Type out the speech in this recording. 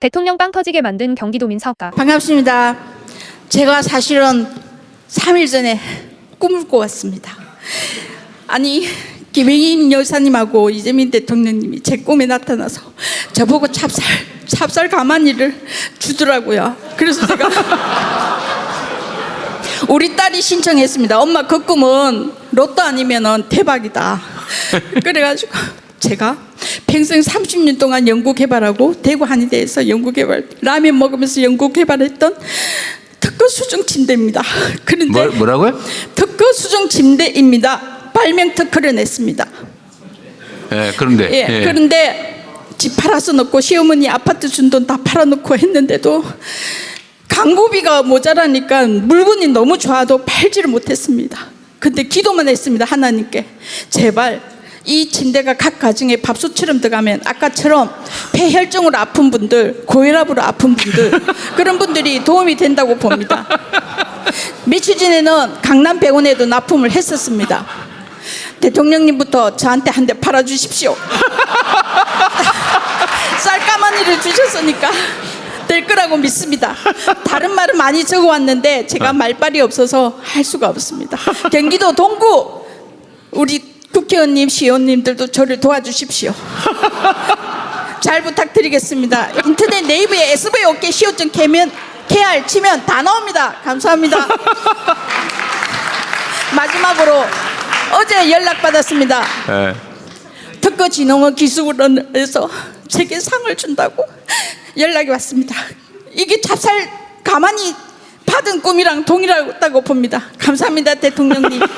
대통령 빵 터지게 만든 경기도민 사업가. 반갑습니다. 제가 사실은 3일 전에 꿈을 꿔왔습니다. 아니, 김혜인 여사님하고 이재민 대통령님이 제 꿈에 나타나서 저보고 찹쌀, 찹쌀 가마니를 주더라고요. 그래서 제가 우리 딸이 신청했습니다. 엄마 그 꿈은 로또 아니면은 대박이다. 그래가지고 제가 평생 30년 동안 연구 개발하고 대구 한의대에서 연구 개발 라면 먹으면서 연구 개발했던 특허 수정 침대입니다. 그런데 뭐, 뭐라고요? 특허 수정 침대입니다. 발명 특허를 냈습니다. 예, 그런데. 예, 예. 그런데 집 팔아서 넣고 시어머니 아파트 준 돈 다 팔아놓고 했는데도 광고비가 모자라니까 물건이 너무 좋아도 팔지를 못했습니다. 근데 기도만 했습니다. 하나님께 제발 이 침대가 각 가정에 밥솥처럼 들어가면 아까처럼 폐혈증으로 아픈 분들, 고혈압으로 아픈 분들 그런 분들이 도움이 된다고 봅니다. 며칠 전에는 강남 병원에도 납품을 했었습니다. 대통령님부터 저한테 한 대 팔아 주십시오. 쌀까마니를 주셨으니까 될 거라고 믿습니다. 다른 말은 많이 적어 왔는데 제가 말빨이 없어서 할 수가 없습니다. 경기도 동구 우리 국회의원님, 시의원님들도 저를 도와주십시오. 잘 부탁드리겠습니다. 인터넷 네이버에 SV 어깨 시호점 캐면 KR 치면 다 나옵니다. 감사합니다. 마지막으로 어제 연락 받았습니다. 예. 특허 진흥원 기술원에서 제게 상을 준다고 연락이 왔습니다. 이게 찹쌀 가만히 받은 꿈이랑 동일하다고 봅니다. 감사합니다, 대통령님.